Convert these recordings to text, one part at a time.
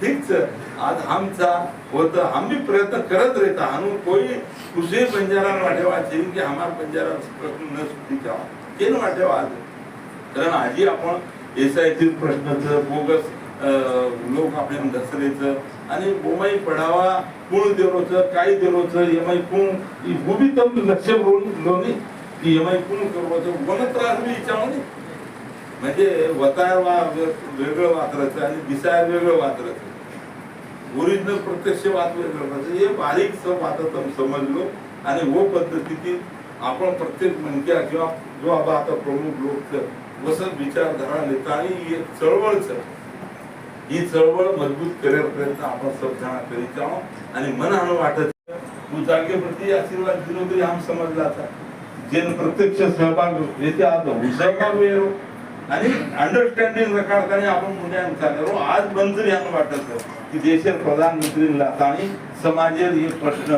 ठीकच आज आमचा होत आम्ही प्रयत्न करत रहता आणि कोई तुझे बंजारा वाटेवा चाहिए की हमारा बंजारा प्रश्न न सुटी जावा ते न वाटेवा आज कारण आजी आपण एस आय टी प्रश्नाचं बोगस लोक आपल्या घसरेचं आणि बोमाई पडावा कोण देरोचं काय देरोचं आय कोण भूमी तम लक्ष लोणी की आय कोण करवाचं वन त्रास मी विचारणी म्हणजे वतार वा वेगळं वाचरायचं आणि दिसायला वेगळं वाचरायचं ओरिजिनल प्रत्यक्ष वाच वेगळं वाचायचं हे बारीक सब वाचत समजलो आणि वो पद्धतीतील आपण प्रत्येक मनक्या किंवा जो आबा आता प्रमुख लोक वसत विचारधारा नेता आणि ही चळवळच ही चळवळ मजबूत करेपर्यंत आपण सब करीत आहोत आणि मनानं वाटत तू जागेप्रती आशीर्वाद दिलो तरी आम समजला आता. जे प्रत्यक्ष सहभाग येते आता सहभाग वेळ आणि अंडरस्टँडिंग रखाडताना आपण मुद्द्यान चाललो आज मंजूर यानं वाटत की देशात प्रधानमंत्री आणि समाजेर हे प्रश्न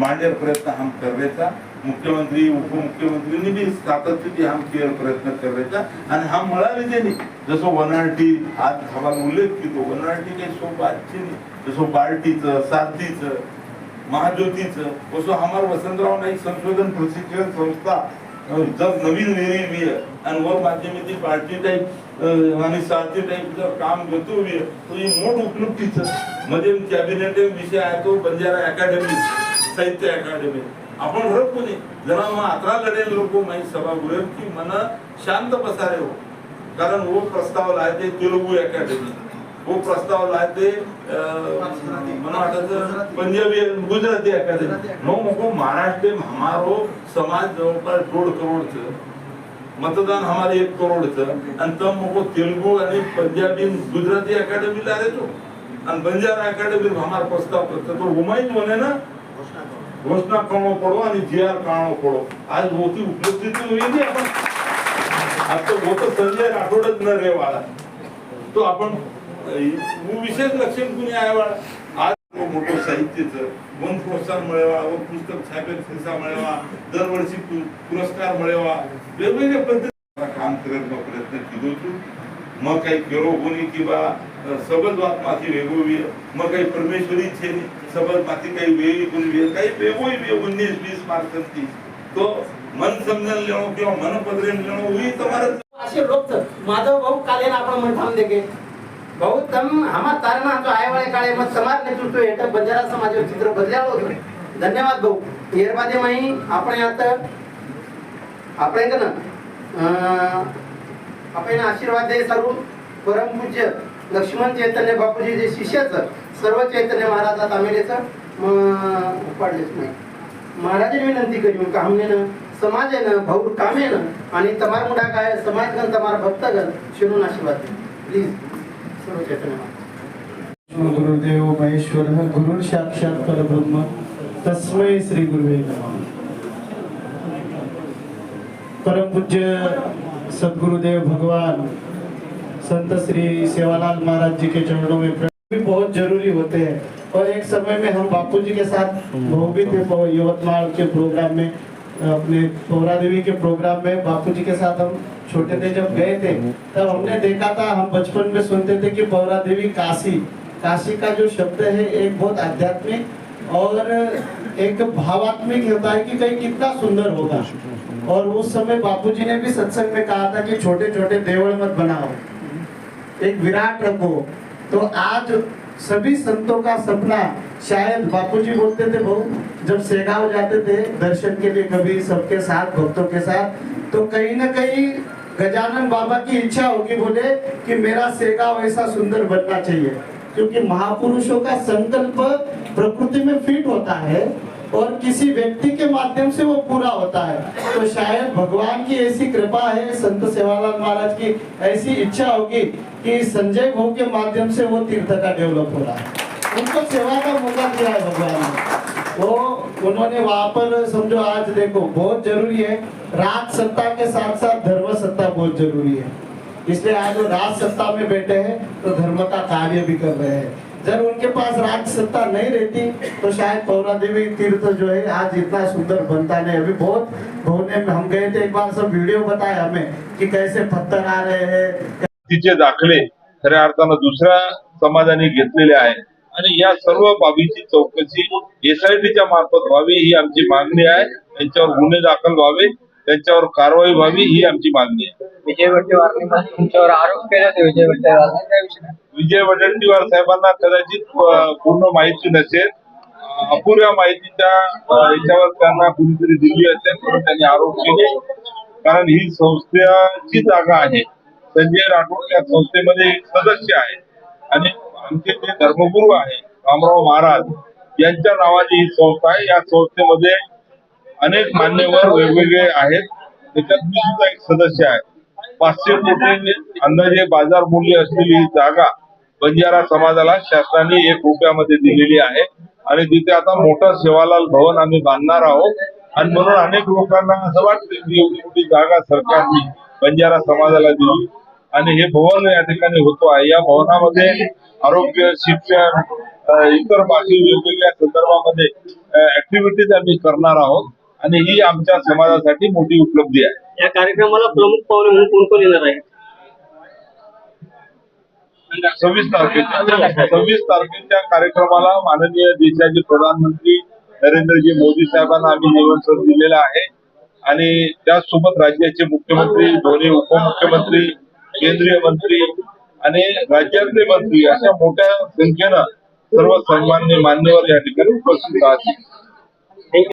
मांडे प्रयत्न हम करण्याचा मुख्यमंत्री उपमुख्यमंत्रींनी बी सातत्य हम केअर प्रयत्न करायचा. आणि हा ते त्यांनी जसं वनाटी आज हवा उल्लेख केलो वनाटी काही सोपं आजची नाही. जसं बार्टीचं सारथीचं महाज्योतीचं असं हमार वसंतराव नाईक संशोधन प्रशिक्षण संस्था जर नवीन वेरी आणि वर माध्यमिक पार्टी टाईप आणि सारथी टाईप जर काम करतो बी तो ही मोठ उपलब्धीचं. म्हणजे कॅबिनेट विषय आहे तो बंजारा अकॅडमी साहित्य अकॅडमी. आपण घरत कोणी? जरा मग अकरा लढेल लोक माहीत सभागृह की मन शांत बसारे हो कारण वो प्रस्ताव लायते तेलुगू अकॅडमी. वो प्रस्ताव लाय ते पंजाबी गुजराती अकादमी नो मको महाराष्ट्र में हमारो समाज जवळपास दोड करोडचं. मतदान हमारे एक करोडचं. आणि तम मको तेलुगू आणि पंजाबी गुजराती अकॅडमीला आले तो आणि बंजारा अकादमी हमारा प्रस्ताव करतो. तो उमाईच म्हणे ना घोषणा करणं पडो आणि जी आर काढणं पडो. आज होती उपलब्धी तर होईल आपण. आता होतं संजय राठोडच न रे वाळा तो आपण विशेष लक्षण कुणी आहे आज मोठं साहित्याचं वन प्रोत्साहन मिळवा व पुस्तक छापेल शिरसा मिळवा दरवर्षी पुरस्कार मिळवा. वेगवेगळ्या पद्धतीने काम करण्याचा प्रयत्न केलो होतो. मग काही केरो होणी किंवा सबल बात माती वेगोवी मग काही परमेश्वरी छे सबल माती काही वेळी गुणवी काही वेगोई उन्नीस वीस मार्क ती तो मन समजून लेणो किंवा मन पदरेन लेणो ही तुम्हाला असे लोक माझा भाऊ कालेन आपण म्हणता देखे भाऊ तम हमा तारणा जो आय वाळे काळे मग समाज नेतृत्व हेठ बंजारा समाज चित्र बदलावं होतं धन्यवाद भाऊ येरबादे माही आपण आता આપણે કે ના આપણે આશીર્વાદ દે સારું પરમ પૂજ્ય લક્ષ્મણ ચૈતન્ય બાપુજી જે શિષ્ય છે सर्व चैतन्य महाराजा तामेलेचं उपाडलेच नाही महाराजांनी विनंती करी का हमने ना समाज आहे ना भाऊ कामे ना आणि तमार मुडा काय समाजगण तमार भक्तगण शिरून आशीर्वाद प्लीज सर्व चैतन्य महाराज गुरुदेव महेश्वर गुरु साक्षात परब्रह्म तस्मै श्री गुरुवे नमः. परम पूज्य सदगुरुदेव भगवान संत श्री सेवालाल महाराज जी के चरणों में भी बहुत जरूरी होते हैं और एक समय में हम बापू जी के साथ वो भी थे पौ- यवतमाल के प्रोग्राम में अपने पौरा देवी के प्रोग्राम में बापू जी के साथ हम छोटे थे, जब गए थे, तब हमने देखा था, हम बचपन में सुनते थे कि पौरा देवी काशी काशी का जो शब्द है, एक बहुत आध्यात्मिक और एक भावात्मिक होता है कि कहीं कितना सुंदर होगा। और उस समय बापूजी ने भी सत्संग में कहा था कि छोटे छोटे देवल मत बनाओ, एक विराट रखो। तो आज सभी संतों का सपना शायद बापूजी बोलते थे बहु जब सेगांव जाते थे दर्शन के लिए कभी सबके साथ भक्तों के साथ तो कहीं ना कहीं गजानन बाबा की इच्छा होगी बोले कि मेरा सेगांव ऐसा सुंदर बनना चाहिए क्योंकि महापुरुषों का संकल्प प्रकृति में फिट होता है और किसी व्यक्ति के माध्यम से वो पूरा होता है। तो शायद भगवान की ऐसी कृपा है, संत सेवालाल महाराज की ऐसी इच्छा होगी कि संजय भाऊ के माध्यम से वो तीर्थ का डेवलप हो रहा है। उनको सेवा का मौका दिया है भगवान ने। वो, उन्होंने वहाँ पर समझो आज देखो, बहुत ज़रूरी है। राज सत्ता के साथ साथ धर्म सत्ता बहुत ज़रूरी है। इसलिए आज वो राज सत्ता में बैठे हैं तो धर्म का कार्य भी कर रहे हैं। जर उनके पास राज सत्ता नहीं रहती तो शायद पौरा देवी तीर्थ जो है आज इतना सुंदर बनता नहीं। अभी बहुत भवने में हम गए थे एक बार सब वीडियो बताया हमें कि कैसे पत्थर आ रहे हैं। तिचे दाखले खऱ्या अर्थानं दुसऱ्या समाजाने घेतलेले आहे. आणि या सर्व बाबीची चौकशी एसआयटीच्या मार्फत व्हावी ही आमची मागणी आहे. त्यांच्यावर गुन्हे दाखल व्हावे त्यांच्यावर कारवाई व्हावी ही आमची मागणी आहे. विजय तुमच्यावर आरोप केले होते विजय वडेट्टीवार त्याविषयी विजय वडेट्टीवार साहेबांना कदाचित पूर्ण माहिती नसेल. अपुऱ्या माहितीच्या याच्यावर त्यांना कुणीतरी दिली असेल म्हणून त्यांनी आरोप केले. कारण ही संस्थेची जागा आहे. संजय राठोड या संस्थेमध्ये एक सदस्य आहे. आणि आमचे जे धर्मगुरू आहे. रामराव महाराज यांच्या नावाची ही संस्था आहे. या संस्थेमध्ये अनेक मान्यवर वेगवेगळे आहेत. त्याच्यात मी सुद्धा एक सदस्य आहे. पाचशे कोटी अंदाजे बाजार मूल्य असलेली ही जागा बंजारा समाजाला शासनाने एक रुपयामध्ये दिलेली आहे. आणि तिथे आता मोठं सेवालाल भवन आम्ही बांधणार आहोत. आणि म्हणून अनेक लोकांना असं वाटतं की एवढी मोठी जागा सरकारने बंजारा समाजाला दिली. आणि हे भवन या ठिकाणी होतो आहे. या भवनामध्ये आरोग्य शिक्षण इतर बाकी वेगवेगळ्या संदर्भामध्ये ऍक्टिव्हिटीज आम्ही करणार आहोत. आणि ही आमच्या समाजासाठी मोठी उपलब्धी आहे. या कार्यक्रमाला प्रमुख पाहुणे म्हणून कोण कोण येणार आहे? सव्वीस तारखेच्या सव्वीस तारखेच्या कार्यक्रमाला माननीय देशाचे प्रधानमंत्री नरेंद्रजी मोदी साहेबांना आम्ही निमंत्रण दिलेलं आहे. आणि त्याचसोबत राज्याचे मुख्यमंत्री दोन्ही उपमुख्यमंत्री केंद्रीय मंत्री आणि राज्यातले मंत्री अशा मोठ्या संख्येनं सर्व सन्मान्य मान्यवर या ठिकाणी उपस्थित आहेत.